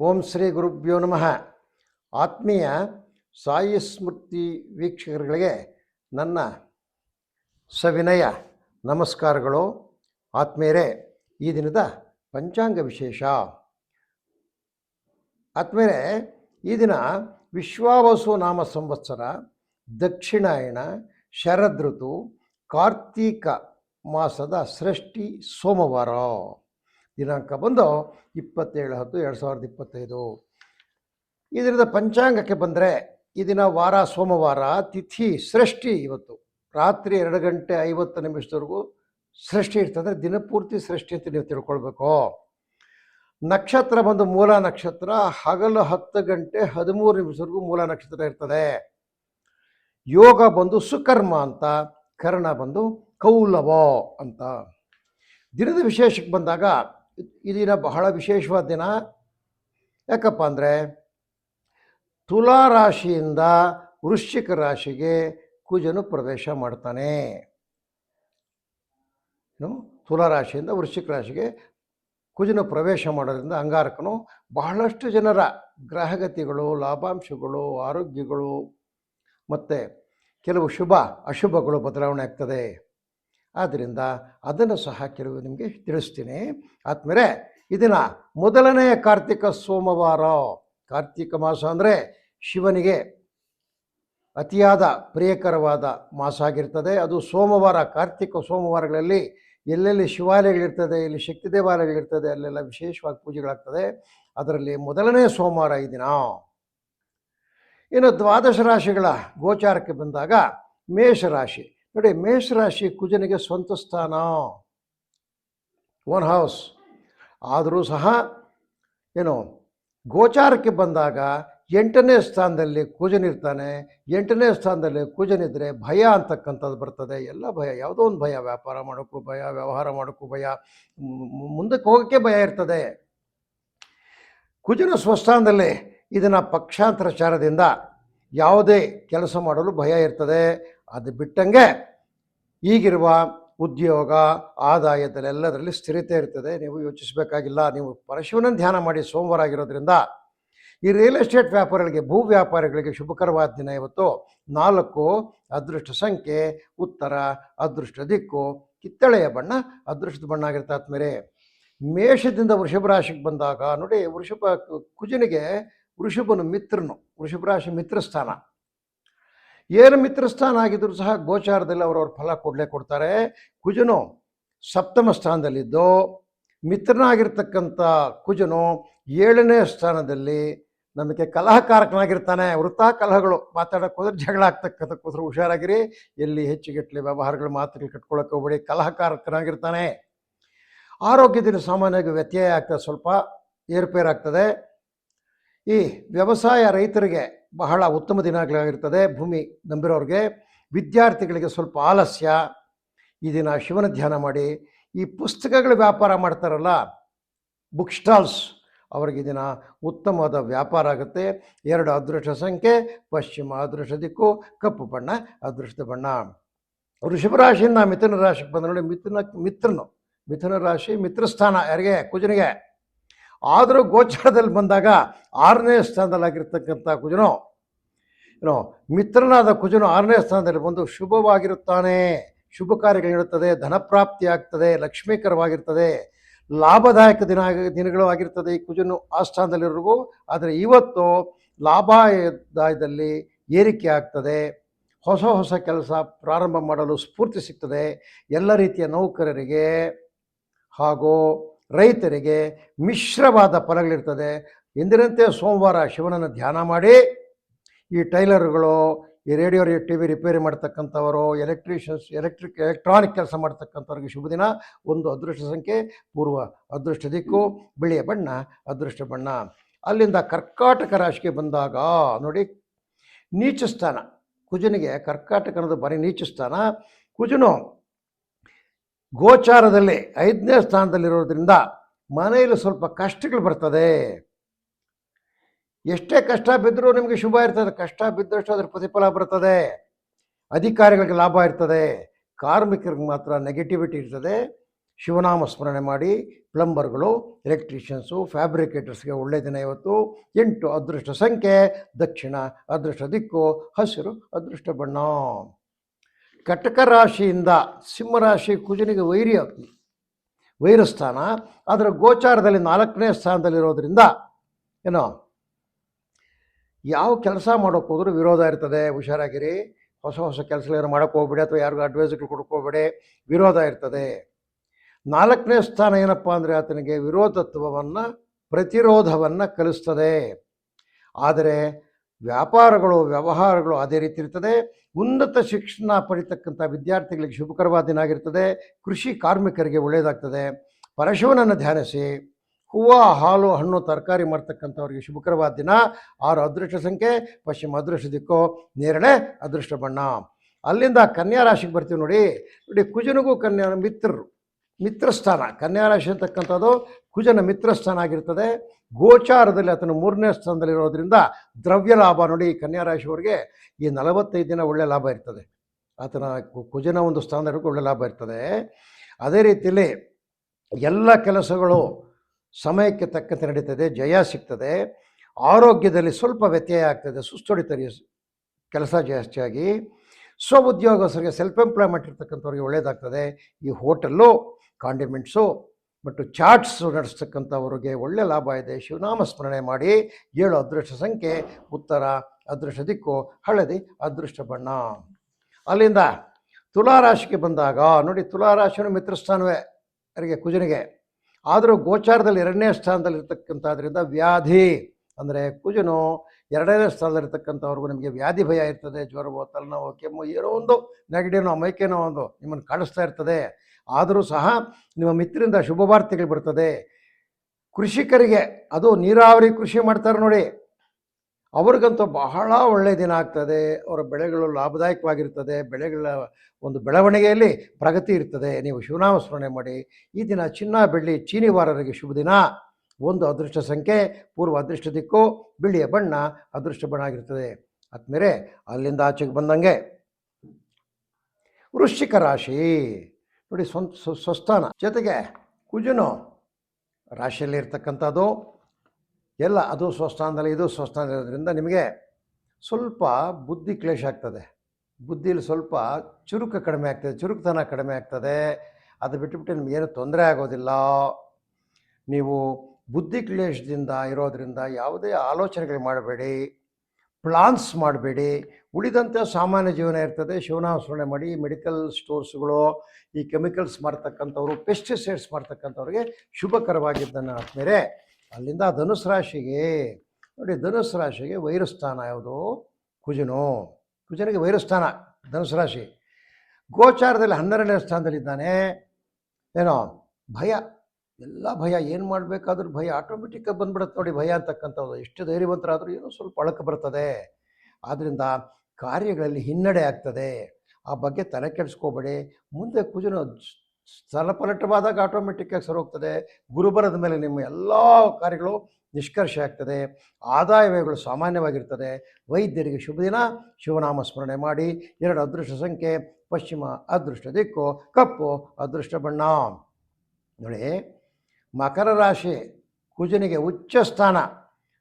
ಓಂ ಶ್ರೀ ಗುರುಭ್ಯೋ ನಮಃ. ಆತ್ಮೀಯ ಸಾಯಿ ಸ್ಮೃತಿ ವೀಕ್ಷಕರುಗಳಿಗೆ ನನ್ನ ಸವಿನಯ ನಮಸ್ಕಾರಗಳು. ಆತ್ಮೀಯರೇ, ಈ ದಿನದ ಪಂಚಾಂಗ ವಿಶೇಷ. ಆತ್ಮೀಯರೇ, ಈ ದಿನ ವಿಶ್ವಾವಸು ನಾಮ ಸಂವತ್ಸರ ದಕ್ಷಿಣಾಯಣ ಶರದೃತು, ಕಾರ್ತೀಕ ಮಾಸದ ಸೃಷ್ಟಿ ಸೋಮವಾರ. ದಿನಾಂಕ ಬಂದು ಇಪ್ಪತ್ತೇಳು ಹತ್ತು ಎರಡು ಸಾವಿರದ ಇಪ್ಪತ್ತೈದು. ಇದರಿಂದ ಪಂಚಾಂಗಕ್ಕೆ ಬಂದರೆ ಈ ದಿನ ವಾರ, ಸೋಮವಾರ, ತಿಥಿ, ಸೃಷ್ಟಿ ಇವತ್ತು. ರಾತ್ರಿ ಎರಡು ಗಂಟೆ ಐವತ್ತು ನಿಮಿಷದವರೆಗೂ ಸೃಷ್ಟಿ ಇರ್ತದೆ. ದಿನಪೂರ್ತಿ ಸೃಷ್ಟಿ ಅಂತ ನೀವು ತಿಳ್ಕೊಳ್ಬೇಕು. ನಕ್ಷತ್ರ ಬಂದು ಮೂಲ ನಕ್ಷತ್ರ, ಹಗಲು ಹತ್ತು ಗಂಟೆ ಹದಿಮೂರು ನಿಮಿಷವರೆಗೂ ಮೂಲ ನಕ್ಷತ್ರ ಇರ್ತದೆ. ಯೋಗ ಬಂದು ಸುಕರ್ಮ ಅಂತ, ಕರ್ಣ ಬಂದು ಕೌಲವ ಅಂತ. ದಿನದ ವಿಶೇಷಕ್ಕೆ ಬಂದಾಗ ಈ ದಿನ ಬಹಳ ವಿಶೇಷವಾದ ದಿನ ಯಾಕಪ್ಪ ಅಂದರೆ ತುಲಾ ರಾಶಿಯಿಂದ ವೃಶ್ಚಿಕ ರಾಶಿಗೆ ಕುಜನು ಪ್ರವೇಶ ಮಾಡ್ತಾನೆ. ತುಲಾ ರಾಶಿಯಿಂದ ವೃಶ್ಚಿಕ ರಾಶಿಗೆ ಕುಜನು ಪ್ರವೇಶ ಮಾಡೋದ್ರಿಂದ ಅಂಗಾರಕನು ಬಹಳಷ್ಟು ಜನರ ಗ್ರಹಗತಿಗಳು, ಲಾಭಾಂಶಗಳು, ಆರೋಗ್ಯಗಳು ಮತ್ತು ಕೆಲವು ಶುಭ ಅಶುಭಗಳು ಬದಲಾವಣೆ ಆಗ್ತದೆ. ಆದ್ದರಿಂದ ಅದನ್ನು ಸಹ ಕೆಲವು ನಿಮಗೆ ತಿಳಿಸ್ತೀನಿ. ಆದ್ಮೇಲೆ ಇದನ್ನ ಮೊದಲನೆಯ ಕಾರ್ತಿಕ ಸೋಮವಾರ, ಕಾರ್ತಿಕ ಮಾಸ ಅಂದರೆ ಶಿವನಿಗೆ ಅತಿಯಾದ ಪ್ರಿಯಕರವಾದ ಮಾಸ ಆಗಿರ್ತದೆ. ಅದು ಸೋಮವಾರ, ಕಾರ್ತಿಕ ಸೋಮವಾರಗಳಲ್ಲಿ ಎಲ್ಲೆಲ್ಲಿ ಶಿವಾಲಯಗಳಿರ್ತದೆ ಇಲ್ಲಿ ಶಕ್ತಿ ದೇವಾಲಯಗಳಿರ್ತದೆ, ಅಲ್ಲೆಲ್ಲ ವಿಶೇಷವಾಗಿ ಪೂಜೆಗಳಾಗ್ತದೆ. ಅದರಲ್ಲಿ ಮೊದಲನೇ ಸೋಮವಾರ ಈ ದಿನ. ಇನ್ನು ದ್ವಾದಶ ರಾಶಿಗಳ ಗೋಚಾರಕ್ಕೆ ಬಂದಾಗ ಮೇಷರಾಶಿ ನೋಡಿ, ಮೇಷರಾಶಿ ಕುಜನಿಗೆ ಸ್ವಂತ ಸ್ಥಾನ. ಓನ್ ಹೌಸ್ ಆದರೂ ಸಹ, ಏನು, ಗೋಚಾರಕ್ಕೆ ಬಂದಾಗ ಎಂಟನೇ ಸ್ಥಾನದಲ್ಲಿ ಕುಜನಿರ್ತಾನೆ ಎಂಟನೇ ಸ್ಥಾನದಲ್ಲಿ ಕುಜನಿದ್ರೆ ಭಯ ಅಂತಕ್ಕಂಥದ್ದು ಬರ್ತದೆ. ಎಲ್ಲ ಭಯ, ಯಾವುದೋ ಒಂದು ಭಯ, ವ್ಯಾಪಾರ ಮಾಡೋಕ್ಕೂ ಭಯ, ವ್ಯವಹಾರ ಮಾಡೋಕ್ಕೂ ಭಯ ಮುಂದಕ್ಕೆ ಹೋಗೋಕ್ಕೆ ಭಯ ಇರ್ತದೆ. ಕುಜನ ಸ್ವಸ್ಥಾನದಲ್ಲಿ ಇದನ್ನು ಪಕ್ಷಾಂತರಚಾರದಿಂದ ಯಾವುದೇ ಕೆಲಸ ಮಾಡಲು ಭಯ ಇರ್ತದೆ. ಅದು ಬಿಟ್ಟಂಗೆ ಈಗಿರುವ ಉದ್ಯೋಗ ಆದಾಯದಲ್ಲಿ ಎಲ್ಲದರಲ್ಲಿ ಸ್ಥಿರತೆ ಇರ್ತದೆ. ನೀವು ಯೋಚಿಸಬೇಕಾಗಿಲ್ಲ, ನೀವು ಪರಶಿವನ ಧ್ಯಾನ ಮಾಡಿ ಸೋಮವಾರ ಆಗಿರೋದ್ರಿಂದ ಈ ರಿಯಲ್ ಎಸ್ಟೇಟ್ ವ್ಯಾಪಾರಿಗಳಿಗೆ, ಭೂ ವ್ಯಾಪಾರಿಗಳಿಗೆ ಶುಭಕರವಾದ ದಿನ ಇವತ್ತು. ನಾಲ್ಕು, ಅದೃಷ್ಟ ಸಂಖ್ಯೆ, ಉತ್ತರ, ಅದೃಷ್ಟ ದಿಕ್ಕು, ಕಿತ್ತಳೆಯ ಬಣ್ಣ, ಅದೃಷ್ಟದ ಬಣ್ಣ ಆಗಿರುತ್ತೆ ಆದ್ಮೇಲೆ ಮೇಷದಿಂದ ವೃಷಭ ರಾಶಿಗೆ ಬಂದಾಗ ನೋಡಿ ವೃಷಭ ಕುಜನಿಗೆ ವೃಷಭನು ಮಿತ್ರನು, ವೃಷಭ ರಾಶಿ ಮಿತ್ರಸ್ಥಾನ. ಏನು ಮಿತ್ರಸ್ಥಾನ ಆಗಿದ್ರು ಸಹ ಗೋಚಾರದಲ್ಲಿ ಅವರವ್ರ ಫಲ ಕೊಡಲೇ ಕೊಡ್ತಾರೆ. ಕುಜನು ಸಪ್ತಮ ಸ್ಥಾನದಲ್ಲಿದ್ದು, ಮಿತ್ರನಾಗಿರ್ತಕ್ಕಂಥ ಕುಜನು ಏಳನೇ ಸ್ಥಾನದಲ್ಲಿ ನಮಗೆ ಕಲಹಕಾರಕನಾಗಿರ್ತಾನೆ. ವೃತ್ತ ಕಲಹಗಳು, ಮಾತಾಡೋಕೆ ಹೋದ್ರೆ ಜಗಳ ಆಗ್ತಕ್ಕಂಥಕ್ಕೋಸ್ಕರ ಹುಷಾರಾಗಿರಿ. ಎಲ್ಲಿ ಹೆಚ್ಚುಗೆಟ್ಲೆ ವ್ಯವಹಾರಗಳು, ಮಾತುಗಳು ಕಟ್ಕೊಳ್ಳೋಕೆ ಹೋಗ್ಬೇಡಿ. ಕಲಹಕಾರಕನಾಗಿರ್ತಾನೆ. ಆರೋಗ್ಯದಲ್ಲಿ ಸಾಮಾನ್ಯವಾಗಿ ವ್ಯತ್ಯಯ ಆಗ್ತದೆ. ಸ್ವಲ್ಪ ಏರುಪೇರಾಗ್ತದೆ. ಈ ವ್ಯವಸಾಯ ರೈತರಿಗೆ ಬಹಳ ಉತ್ತಮ ದಿನಗಳಾಗಿರ್ತದೆ. ಭೂಮಿ ನಂಬಿರೋರಿಗೆ ವಿದ್ಯಾರ್ಥಿಗಳಿಗೆ ಸ್ವಲ್ಪ ಆಲಸ್ಯ. ಈ ದಿನ ಶಿವನ ಧ್ಯಾನ ಮಾಡಿ. ಈ ಪುಸ್ತಕಗಳ ವ್ಯಾಪಾರ ಮಾಡ್ತಾರಲ್ಲ, ಬುಕ್ ಸ್ಟಾಲ್ಸ್, ಅವರಿಗೆ ದಿನ ಉತ್ತಮವಾದ ವ್ಯಾಪಾರ ಆಗುತ್ತೆ. ಎರಡು ಅದೃಷ್ಟ ಸಂಖ್ಯೆ, ಪಶ್ಚಿಮ ಅದೃಷ್ಟ ದಿಕ್ಕು, ಕಪ್ಪು ಬಣ್ಣ, ಅದೃಷ್ಟದ ಬಣ್ಣ. ವೃಷಭ ರಾಶಿಯಿಂದ ಮಿಥುನ ರಾಶಿಗೆ ಬಂದ ನೋಡಿ, ಮಿಥುನ, ಮಿತ್ರನು, ಮಿಥುನ ರಾಶಿ ಮಿತ್ರಸ್ಥಾನ, ಯಾರಿಗೆ? ಕುಜನಿಗೆ. ಆದರೂ ಗೋಚಾರದಲ್ಲಿ ಬಂದಾಗ ಆರನೇ ಸ್ಥಾನದಲ್ಲಾಗಿರ್ತಕ್ಕಂಥ ಕುಜನು, ಏನೋ ಮಿತ್ರನಾದ ಕುಜನು ಆರನೇ ಸ್ಥಾನದಲ್ಲಿ ಬಂದು ಶುಭವಾಗಿರುತ್ತಾನೆ. ಶುಭ ಕಾರ್ಯಗಳು ನೀಡುತ್ತದೆ ಧನಪ್ರಾಪ್ತಿ ಆಗ್ತದೆ, ಲಕ್ಷ್ಮೀಕರವಾಗಿರ್ತದೆ, ಲಾಭದಾಯಕ ದಿನ ದಿನಗಳು ಆಗಿರ್ತದೆ ಈ ಕುಜನು ಆ ಸ್ಥಾನದಲ್ಲಿರೋರಿಗೂ ಆದರೆ ಇವತ್ತು ಲಾಭದಾಯದಲ್ಲಿ ಏರಿಕೆ ಆಗ್ತದೆ, ಹೊಸ ಹೊಸ ಕೆಲಸ ಪ್ರಾರಂಭ ಮಾಡಲು ಸ್ಫೂರ್ತಿ ಸಿಗ್ತದೆ. ಎಲ್ಲ ರೀತಿಯ ನೌಕರರಿಗೆ ಹಾಗೂ ರೈತರಿಗೆ ಮಿಶ್ರವಾದ ಫಲಗಳಿರ್ತದೆ. ಎಂದಿನಂತೆ ಸೋಮವಾರ ಶಿವನನ್ನು ಧ್ಯಾನ ಮಾಡಿ, ಈ ಟೈಲರ್ಗಳು, ಈ ರೇಡಿಯೋ ಟಿ ವಿ ರಿಪೇರಿ ಮಾಡ್ತಕ್ಕಂಥವರು, ಎಲೆಕ್ಟ್ರಿಷಿಯನ್ಸ್, ಎಲೆಕ್ಟ್ರಿಕ್, ಎಲೆಕ್ಟ್ರಾನಿಕ್ ಕೆಲಸ ಮಾಡ್ತಕ್ಕಂಥವ್ರಿಗೆ ಶುಭ ದಿನ. ಒಂದು ಅದೃಷ್ಟ ಸಂಖ್ಯೆ, ಪೂರ್ವ ಅದೃಷ್ಟ ದಿಕ್ಕು, ಬಿಳಿಯ ಬಣ್ಣ, ಅದೃಷ್ಟ ಬಣ್ಣ. ಅಲ್ಲಿಂದ ಕರ್ಕಾಟಕ ರಾಶಿಗೆ ಬಂದಾಗ, ನೋಡಿ ನೀಚ ಸ್ಥಾನ ಕುಜನಿಗೆ ಕರ್ಕಾಟಕ ಅನ್ನೋದು ಬರೀ ನೀಚ ಸ್ಥಾನ ಕುಜನು ಗೋಚಾರದಲ್ಲಿ ಐದನೇ ಸ್ಥಾನದಲ್ಲಿರೋದ್ರಿಂದ ಮನೆಯಲ್ಲಿ ಸ್ವಲ್ಪ ಕಷ್ಟಗಳು ಬರ್ತದೆ. ಎಷ್ಟೇ ಕಷ್ಟ ಬಿದ್ದರೂ ನಿಮಗೆ ಶುಭ ಇರ್ತದೆ. ಕಷ್ಟ ಬಿದ್ದಷ್ಟು ಅದರ ಪ್ರತಿಫಲ ಬರ್ತದೆ. ಅಧಿಕಾರಿಗಳಿಗೆ ಲಾಭ ಇರ್ತದೆ. ಕಾರ್ಮಿಕರಿಗೆ ಮಾತ್ರ ನೆಗೆಟಿವಿಟಿ ಇರ್ತದೆ. ಶಿವನಾಮ ಸ್ಮರಣೆ ಮಾಡಿ, ಪ್ಲಂಬರ್ಗಳು, ಎಲೆಕ್ಟ್ರಿಷಿಯನ್ಸು, ಫ್ಯಾಬ್ರಿಕೇಟರ್ಸ್ಗೆ ಒಳ್ಳೆಯ ದಿನ ಇವತ್ತು. ಎಂಟು ಅದೃಷ್ಟ ಸಂಖ್ಯೆ, ದಕ್ಷಿಣ ಅದೃಷ್ಟ ದಿಕ್ಕು, ಹಸಿರು ಅದೃಷ್ಟ ಬಣ್ಣ. ಕಟಕ ರಾಶಿಯಿಂದ ಸಿಂಹರಾಶಿ ಕುಜನಿಗೆ ವೈರಿ ವೈರಸ್ಥಾನ. ಅದರ ಗೋಚಾರದಲ್ಲಿ ನಾಲ್ಕನೇ ಸ್ಥಾನದಲ್ಲಿರೋದ್ರಿಂದ ಏನೋ ಯಾವ ಕೆಲಸ ಮಾಡೋಕೆ ಹೋದ್ರೂ ವಿರೋಧ ಇರ್ತದೆ. ಹುಷಾರಾಗಿರಿ. ಹೊಸ ಹೊಸ ಕೆಲಸಗಳೇನು ಮಾಡೋಕೆ ಹೋಗ್ಬೇಡಿ ಅಥವಾ ಯಾರಿಗೂ ಅಡ್ವೈಸ್ಗಳು ಕೊಡ್ಕೋಬೇಡಿ ವಿರೋಧ ಇರ್ತದೆ. ನಾಲ್ಕನೇ ಸ್ಥಾನ ಏನಪ್ಪ ಅಂದರೆ ಆತನಿಗೆ ವಿರೋಧತ್ವವನ್ನು, ಪ್ರತಿರೋಧವನ್ನು ಕಲಿಸ್ತದೆ. ಆದರೆ ವ್ಯಾಪಾರಗಳು, ವ್ಯವಹಾರಗಳು ಅದೇ ರೀತಿ ಇರ್ತದೆ. ಉನ್ನತ ಶಿಕ್ಷಣ ಪಡಿತಕ್ಕಂಥ ವಿದ್ಯಾರ್ಥಿಗಳಿಗೆ ಶುಭಕರವಾದ ದಿನ ಆಗಿರ್ತದೆ. ಕೃಷಿ ಕಾರ್ಮಿಕರಿಗೆ ಒಳ್ಳೆಯದಾಗ್ತದೆ ಪರಶಿವನನ್ನು ಧ್ಯಾನಿಸಿ, ಹೂವು, ಹಾಲು, ಹಣ್ಣು, ತರಕಾರಿ ಮಾಡ್ತಕ್ಕಂಥವ್ರಿಗೆ ಶುಭಕರವಾದ ದಿನ. ಆರು ಅದೃಷ್ಟ ಸಂಖ್ಯೆ, ಪಶ್ಚಿಮ ಅದೃಷ್ಟ ದಿಕ್ಕು, ನೇರಳೆ ಅದೃಷ್ಟ ಬಣ್ಣ. ಅಲ್ಲಿಂದ ಕನ್ಯಾ ರಾಶಿಗೆ ಬರ್ತೀವಿ ನೋಡಿ. ನೋಡಿ, ಕುಜನಿಗೂ ಕನ್ಯಾ ಮಿತ್ರರು. ಮಿತ್ರಸ್ಥಾನ ಕನ್ಯಾ ರಾಶಿ ಅಂತಕ್ಕಂಥದ್ದು ಕುಜನ ಮಿತ್ರಸ್ಥಾನ ಆಗಿರ್ತದೆ. ಗೋಚಾರದಲ್ಲಿ ಆತನ ಮೂರನೇ ಸ್ಥಾನದಲ್ಲಿರೋದ್ರಿಂದ ದ್ರವ್ಯ ಲಾಭ ನೋಡಿ ಕನ್ಯಾ ರಾಶಿಯವರಿಗೆ ಈ ನಲವತ್ತೈದು ದಿನ ಒಳ್ಳೆಯ ಲಾಭ ಇರ್ತದೆ. ಆತನ ಕುಜನ ಒಂದು ಸ್ಥಾನದವರೆಗೂ ಒಳ್ಳೆಯ ಲಾಭ ಇರ್ತದೆ. ಅದೇ ರೀತಿಯಲ್ಲಿ ಎಲ್ಲ ಕೆಲಸಗಳು ಸಮಯಕ್ಕೆ ತಕ್ಕಂತೆ ನಡೀತದೆ, ಜಯ ಸಿಗ್ತದೆ. ಆರೋಗ್ಯದಲ್ಲಿ ಸ್ವಲ್ಪ ವ್ಯತ್ಯಯ ಆಗ್ತದೆ ಸುಸ್ತೊಡಿತರಿ ಕೆಲಸ ಜಾಸ್ತಿಯಾಗಿ ಸ್ವ ಉದ್ಯೋಗಸ್ಥರಿಗೆ ಸೆಲ್ಫ್ ಎಂಪ್ಲಾಯ್ಮೆಂಟ್ ಇರ್ತಕ್ಕಂಥವ್ರಿಗೆ ಒಳ್ಳೆಯದಾಗ್ತದೆ ಈ ಹೋಟೆಲ್ಲು ಕಾಂಡಿಮೆಂಟ್ಸು ಮತ್ತು ಚಾಟ್ಸು ನಡೆಸ್ತಕ್ಕಂಥವ್ರಿಗೆ ಒಳ್ಳೆ ಲಾಭ ಇದೆ. ಶಿವನಾಮ ಸ್ಮರಣೆ ಮಾಡಿ ಏಳು ಅದೃಷ್ಟ ಸಂಖ್ಯೆ, ಉತ್ತರ ಅದೃಷ್ಟ ದಿಕ್ಕು, ಹಳದಿ ಅದೃಷ್ಟ ಬಣ್ಣ. ಅಲ್ಲಿಂದ ತುಲಾರಾಶಿಗೆ ಬಂದಾಗ, ನೋಡಿ ತುಲಾರಾಶಿನೂ ಮಿತ್ರಸ್ಥಾನವೇ ಅವರಿಗೆ ಕುಜನಿಗೆ. ಆದರೂ ಗೋಚಾರದಲ್ಲಿ ಎರಡನೇ ಸ್ಥಾನದಲ್ಲಿರ್ತಕ್ಕಂಥದ್ರಿಂದ ವ್ಯಾಧಿ. ಅಂದರೆ ಕುಜನು ಎರಡನೇ ಸ್ಥಾನದಲ್ಲಿರ್ತಕ್ಕಂಥವ್ರಿಗೂ ನಿಮಗೆ ವ್ಯಾಧಿ ಭಯ ಇರ್ತದೆ. ಜ್ವರವೋ, ತಲೆನೋವು, ಕೆಮ್ಮು, ಏನೋ ಒಂದು, ನೆಗಡಿನೋ, ಮೈಕೇನೋ ಒಂದು ನಿಮ್ಮನ್ನು ಕಾಣಿಸ್ತಾ ಇರ್ತದೆ. ಆದರೂ ಸಹ ನಿಮ್ಮ ಮಿತ್ರರಿಂದ ಶುಭ ವಾರ್ತೆಗಳು ಬರ್ತದೆ ಕೃಷಿಕರಿಗೆ ಅದು ನೀರಾವರಿ ಕೃಷಿ ಮಾಡ್ತಾರೆ ನೋಡಿ. ಅವ್ರಿಗಂತೂ ಬಹಳ ಒಳ್ಳೆಯ ದಿನ ಆಗ್ತದೆ. ಅವರ ಬೆಳೆಗಳು ಲಾಭದಾಯಕವಾಗಿರ್ತದೆ. ಬೆಳೆಗಳ ಒಂದು ಬೆಳವಣಿಗೆಯಲ್ಲಿ ಪ್ರಗತಿ ಇರ್ತದೆ. ನೀವು ಶಿವನಾಮ ಸ್ಮರಣೆ ಮಾಡಿ. ಈ ದಿನ ಚಿನ್ನ ಬೆಳ್ಳಿ ಚೀನಿವಾರರಿಗೆ ಶುಭ ದಿನ. ಒಂದು ಅದೃಷ್ಟ ಸಂಖ್ಯೆ, ಪೂರ್ವ ಅದೃಷ್ಟ ದಿಕ್ಕು, ಬಿಳಿಯ ಬಣ್ಣ, ಅದೃಷ್ಟ ಬಣ್ಣ ಆಗಿರ್ತದೆ. ಆದ್ಮೇಲೆ ಅಲ್ಲಿಂದ ಆಚೆಗೆ ಬಂದಂಗೆ ವೃಶ್ಚಿಕ ರಾಶಿ. ನೋಡಿ ಸ್ವಂತ ಸ್ವಸ್ಥಾನ. ಜೊತೆಗೆ ಕುಜನು ರಾಶಿಯಲ್ಲಿ ಇರ್ತಕ್ಕಂಥದ್ದು ಎಲ್ಲ ಅದು ಸ್ವಸ್ಥಾನದಲ್ಲಿ, ಇದು ಸ್ವಸ್ಥಾನ ಇರೋದ್ರಿಂದ ನಿಮಗೆ ಸ್ವಲ್ಪ ಬುದ್ಧಿ ಕ್ಲೇಶ ಆಗ್ತದೆ. ಬುದ್ಧಿಲಿ ಸ್ವಲ್ಪ ಚುರುಕು ಕಡಿಮೆ ಆಗ್ತದೆ, ಚುರುಕುತನ ಕಡಿಮೆ ಆಗ್ತದೆ. ಅದು ಬಿಟ್ಟುಬಿಟ್ಟು ನಿಮಗೇನು ತೊಂದರೆ ಆಗೋದಿಲ್ಲ. ನೀವು ಬುದ್ಧಿ ಕ್ಲೇಶದಿಂದ ಇರೋದರಿಂದ ಯಾವುದೇ ಆಲೋಚನೆಗಳು ಮಾಡಬೇಡಿ. ಪ್ಲಾನ್ಸ್ ಮಾಡಬೇಡಿ. ಉಳಿದಂತೆ ಸಾಮಾನ್ಯ ಜೀವನ ಇರ್ತದೆ. ಶಿವನಾಸರಣೆ ಮಾಡಿ ಮೆಡಿಕಲ್ ಸ್ಟೋರ್ಸ್ಗಳು, ಈ ಕೆಮಿಕಲ್ಸ್ ಮಾಡ್ತಕ್ಕಂಥವ್ರು ಪೆಸ್ಟಿಸೈಡ್ಸ್ ಮಾಡ್ತಕ್ಕಂಥವ್ರಿಗೆ ಶುಭಕರವಾಗಿದ್ದನ್ನು ಆದಮೇಲೆ ಅಲ್ಲಿಂದ ಧನುಸ್ ರಾಶಿಗೆ, ನೋಡಿ ಧನುಸ್ ರಾಶಿಗೆ ವೈರಸ್ಥಾನ ಯಾವುದು? ಕುಜನು. ಕುಜನಿಗೆ ವೈರಸ್ಥಾನ, ಧನುಸ್ ರಾಶಿ. ಗೋಚಾರದಲ್ಲಿ ಹನ್ನೆರಡನೇ ಸ್ಥಾನದಲ್ಲಿದ್ದಾನೆ. ಏನೋ ಭಯ. ಎಲ್ಲ ಭಯ, ಏನು ಮಾಡಬೇಕಾದ್ರೂ ಭಯ ಆಟೋಮೆಟಿಕ್ಕಾಗಿ ಬಂದ್ಬಿಡುತ್ತೆ ನೋಡಿ ಭಯ ಅಂತಕ್ಕಂಥದ್ದು. ಎಷ್ಟು ಧೈರ್ಯವಂತರಾದರೂ ಏನೋ ಸ್ವಲ್ಪ ಅಳಕ ಬರ್ತದೆ. ಆದ್ದರಿಂದ ಕಾರ್ಯಗಳಲ್ಲಿ ಹಿನ್ನಡೆ ಆಗ್ತದೆ. ಆ ಬಗ್ಗೆ ತಲೆ ಕೆಡಿಸ್ಕೋಬೇಡಿ. ಮುಂದೆ ಕುಜನ ಸ್ಥಳಪಲಟವಾದಾಗ ಆಟೋಮೆಟಿಕ್ಕಾಗಿ ಸರೋಗ್ತದೆ ಗುರುಬರದ ಮೇಲೆ ನಿಮ್ಮ ಎಲ್ಲ ಕಾರ್ಯಗಳು ನಿಷ್ಕರ್ಷ ಆಗ್ತದೆ. ಆದಾಯ ವ್ಯಯಗಳು ಸಾಮಾನ್ಯವಾಗಿರ್ತದೆ. ವೈದ್ಯರಿಗೆ ಶುಭ ದಿನ. ಶಿವನಾಮ ಸ್ಮರಣೆ ಮಾಡಿ. ಎರಡು ಅದೃಷ್ಟ ಸಂಖ್ಯೆ. ಪಶ್ಚಿಮ ಅದೃಷ್ಟ ದಿಕ್ಕು. ಕಪ್ಪು ಅದೃಷ್ಟ ಬಣ್ಣ. ನೋಡಿ. ಮಕರ ರಾಶಿ ಕುಜನಿಗೆ ಉಚ್ಚ ಸ್ಥಾನ.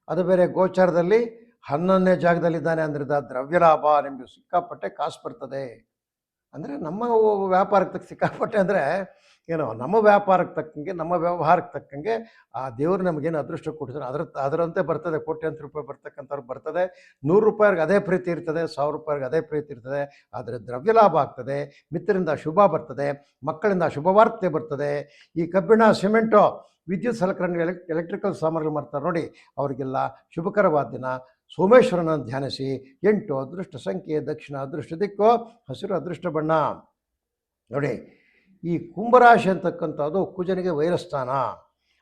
ಅದು ಬೇರೆ ಗೋಚಾರದಲ್ಲಿ ಹನ್ನೊಂದನೇ ಜಾಗದಲ್ಲಿದ್ದಾನೆ ಅಂದ್ರಿಂದ ದ್ರವ್ಯ ಲಾಭ ನಿಮಗೆ ಸಿಕ್ಕಾಪಟ್ಟೆ ಕಾಸು ಬರ್ತದೆ. ಅಂದರೆ ನಮ್ಮ ವ್ಯಾಪಾರಕ್ಕೆ ತಕ್ಕ ಸಿಕ್ಕಾಪಟ್ಟೆ ಅಂದರೆ, ಏನೋ, ನಮ್ಮ ವ್ಯಾಪಾರಕ್ಕೆ ತಕ್ಕಂಗೆ, ನಮ್ಮ ವ್ಯವಹಾರಕ್ಕೆ ತಕ್ಕಂಗೆ ಆ ದೇವರು ನಮಗೇನು ಅದೃಷ್ಟ ಕೊಡ್ತಾರೆ ಅದರ, ಅದರಂತೆ ಬರ್ತದೆ, ಕೋಟ್ಯಾಂತರ ರೂಪಾಯಿ ಬರ್ತಕ್ಕಂಥವ್ರು ಬರ್ತದೆ. ನೂರು ರೂಪಾಯಿಗೆ ಅದೇ ಪ್ರೀತಿ ಇರ್ತದೆ, ಸಾವಿರ ರೂಪಾಯಿಗೆ ಅದೇ ಪ್ರೀತಿ ಇರ್ತದೆ. ಆದರೆ ದ್ರವ್ಯ ಲಾಭ ಆಗ್ತದೆ, ಮಿತ್ರರಿಂದ ಶುಭ ಬರ್ತದೆ, ಮಕ್ಕಳಿಂದ ಶುಭವಾರ್ತೆ ಬರ್ತದೆ. ಈ ಕಬ್ಬಿಣ, ಸಿಮೆಂಟು, ವಿದ್ಯುತ್ ಸಲಕರಣೆ ಎಲೆಕ್ ಎಲೆಕ್ಟ್ರಿಕಲ್ ಸಾಮಾನುಗಳು ಮಾಡ್ತಾರೆ ನೋಡಿ, ಅವರಿಗೆಲ್ಲ ಶುಭಕರವಾದ ದಿನ. ಸೋಮೇಶ್ವರನ ಧ್ಯಾನಿಸಿ, ಎಂಟು ಅದೃಷ್ಟ ಸಂಖ್ಯೆ, ದಕ್ಷಿಣ ಅದೃಷ್ಟ ದಿಕ್ಕು, ಹಸಿರು ಅದೃಷ್ಟ ಬಣ್ಣ. ನೋಡಿ, ಈ ಕುಂಭರಾಶಿ ಅಂತಕ್ಕಂಥದ್ದು ಕುಜನಿಗೆ ವೈರಸ್ಥಾನ.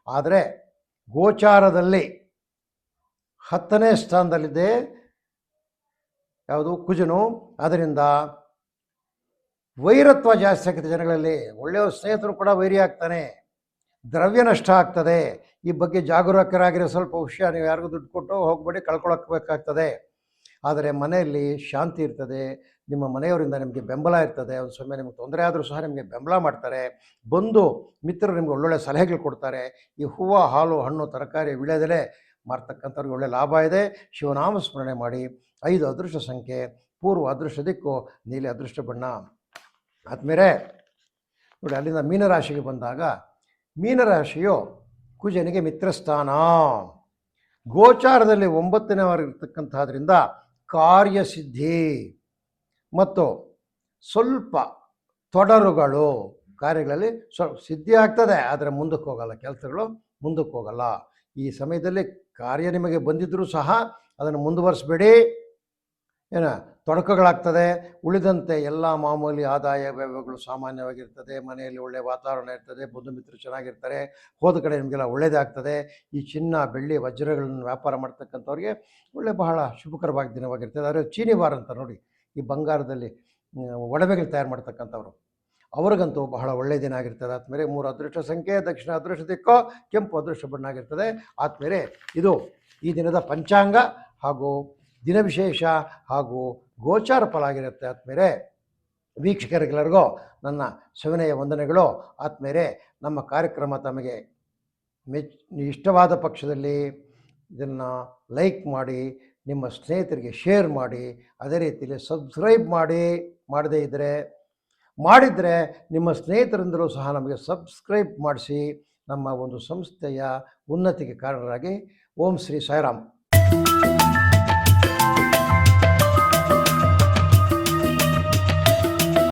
ಆದರೆ ಗೋಚಾರದಲ್ಲಿ ಹತ್ತನೇ ಸ್ಥಾನದಲ್ಲಿದೆ ಯಾವುದು? ಕುಜನು. ಅದರಿಂದ ವೈರತ್ವ ಜಾಸ್ತಿ ಆಗ್ತದೆ ಜನಗಳಲ್ಲಿ. ಒಳ್ಳೆಯ ಸ್ನೇಹಿತರು ಕೂಡ ವೈರಿ ಆಗ್ತಾನೆ ದ್ರವ್ಯ ನಷ್ಟ ಆಗ್ತದೆ. ಈ ಬಗ್ಗೆ ಜಾಗರೂಕರಾಗಿರೋ ಸ್ವಲ್ಪ ಹುಷಾರ್ ನೀವು ಯಾರಿಗೂ ದುಡ್ಡು ಕೊಟ್ಟು ಹೋಗ್ಬೇಡಿ, ಕಳ್ಕೊಳಕ್ಬೇಕಾಗ್ತದೆ. ಆದರೆ ಮನೆಯಲ್ಲಿ ಶಾಂತಿ ಇರ್ತದೆ. ನಿಮ್ಮ ಮನೆಯವರಿಂದ ನಿಮಗೆ ಬೆಂಬಲ ಇರ್ತದೆ. ಒಂದು ಸಮಯ ನಿಮಗೆ ತೊಂದರೆ ಆದರೂ ಸಹ ನಿಮಗೆ ಬೆಂಬಲ ಮಾಡ್ತಾರೆ. ಬಂದು ಮಿತ್ರರು ನಿಮಗೆ ಒಳ್ಳೊಳ್ಳೆ ಸಲಹೆಗಳು ಕೊಡ್ತಾರೆ. ಈ ಹೂವು, ಹಾಲು, ಹಣ್ಣು, ತರಕಾರಿ ವಿಳೆದೆಲೆ ಮಾರ್ತಕ್ಕಂಥವ್ರಿಗೆ ಒಳ್ಳೆ ಲಾಭ ಇದೆ. ಶಿವನಾಮ ಸ್ಮರಣೆ ಮಾಡಿ. ಐದು ಅದೃಷ್ಟ ಸಂಖ್ಯೆ, ಪೂರ್ವ ಅದೃಷ್ಟ ದಿಕ್ಕು, ನೀಲಿ ಅದೃಷ್ಟ ಬಣ್ಣ. ಆದಮೇಲೆ ನೋಡಿ, ಅಲ್ಲಿಂದ ಮೀನರಾಶಿಗೆ ಬಂದಾಗ ಮೀನರಾಶಿಯು ಕುಜನಿಗೆ ಮಿತ್ರಸ್ಥಾನ. ಗೋಚಾರದಲ್ಲಿ ಒಂಬತ್ತನೇವರೆಗಿರ್ತಕ್ಕಂಥದ್ರಿಂದ ಕಾರ್ಯಸಿದ್ಧಿ. ಮತ್ತು ಸ್ವಲ್ಪ ತೊಡರುಗಳು ಕಾರ್ಯಗಳಲ್ಲಿ ಸ್ವಲ್ಪ ಸಿದ್ಧಿ ಆಗ್ತದೆ, ಆದರೆ ಮುಂದಕ್ಕೆ ಹೋಗಲ್ಲ, ಕೆಲಸಗಳು ಮುಂದಕ್ಕೆ ಹೋಗಲ್ಲ. ಈ ಸಮಯದಲ್ಲಿ ಕಾರ್ಯ ನಿಮಗೆ ಬಂದಿದ್ದರೂ ಸಹ ಅದನ್ನು ಮುಂದುವರಿಸಬೇಡಿ. ಏನ ತೊಡಕಗಳಾಗ್ತದೆ. ಉಳಿದಂತೆ ಎಲ್ಲ ಮಾಮೂಲಿ ಆದಾಯ ವ್ಯವಹಾರಗಳು ಸಾಮಾನ್ಯವಾಗಿರ್ತದೆ. ಮನೆಯಲ್ಲಿ ಒಳ್ಳೆಯ ವಾತಾವರಣ ಇರ್ತದೆ. ಬಂಧು ಮಿತ್ರರು ಚೆನ್ನಾಗಿರ್ತಾರೆ. ಹೋದ ಕಡೆ ನಿಮಗೆಲ್ಲ ಒಳ್ಳೆಯದಾಗ್ತದೆ ಈ ಚಿನ್ನ, ಬೆಳ್ಳಿ, ವಜ್ರಗಳನ್ನು ವ್ಯಾಪಾರ ಮಾಡ್ತಕ್ಕಂಥವ್ರಿಗೆ ಒಳ್ಳೆ ಬಹಳ ಶುಭಕರವಾಗಿ ದಿನವಾಗಿರ್ತದೆ. ಆದರೆ ಚೀನಿ ವಾರ ಅಂತ ನೋಡಿ, ಈ ಬಂಗಾರದಲ್ಲಿ ಒಡವೆಗಳು ತಯಾರು ಮಾಡ್ತಕ್ಕಂಥವ್ರು. ಅವ್ರಿಗಂತೂ ಬಹಳ ಒಳ್ಳೆಯ ದಿನ ಆಗಿರ್ತದೆ. ಆದಮೇಲೆ ಮೂರು ಅದೃಷ್ಟ ಸಂಖ್ಯೆ, ದಕ್ಷಿಣ ಅದೃಷ್ಟ ದಿಕ್ಕೋ, ಕೆಂಪು ಅದೃಷ್ಟ ಬಣ್ಣ ಆಗಿರ್ತದೆ ಆದಮೇಲೆ ಇದು ಈ ದಿನದ ಪಂಚಾಂಗ ಹಾಗೂ ದಿನ ವಿಶೇಷ ಹಾಗೂ ಗೋಚಾರ ಫಲ ಆಗಿರುತ್ತೆ ಆದಮೇಲೆ ವೀಕ್ಷಕರಿಗೆಲ್ಲರಿಗೂ ನನ್ನ ಸವಿನಯ ವಂದನೆಗಳು. ಆತ್ಮೇಲೆ ನಮ್ಮ ಕಾರ್ಯಕ್ರಮ ತಮಗೆ ಮೆಚ್, ಇಷ್ಟವಾದ ಪಕ್ಷದಲ್ಲಿ ಇದನ್ನು ಲೈಕ್ ಮಾಡಿ, ನಿಮ್ಮ ಸ್ನೇಹಿತರಿಗೆ ಶೇರ್ ಮಾಡಿ, ಅದೇ ರೀತಿಯಲ್ಲಿ ಸಬ್ಸ್ಕ್ರೈಬ್ ಮಾಡಿ, ಮಾಡದೇ ಇದ್ದರೆ ಮಾಡಿದರೆ ನಿಮ್ಮ ಸ್ನೇಹಿತರಿಂದಲೂ ಸಹ ನಮಗೆ ಸಬ್ಸ್ಕ್ರೈಬ್ ಮಾಡಿಸಿ ನಮ್ಮ ಒಂದು ಸಂಸ್ಥೆಯ ಉನ್ನತಿಗೆ ಕಾರಣರಾಗಿ ಓಂ ಶ್ರೀ ಸಾಯಿರಾಮ್.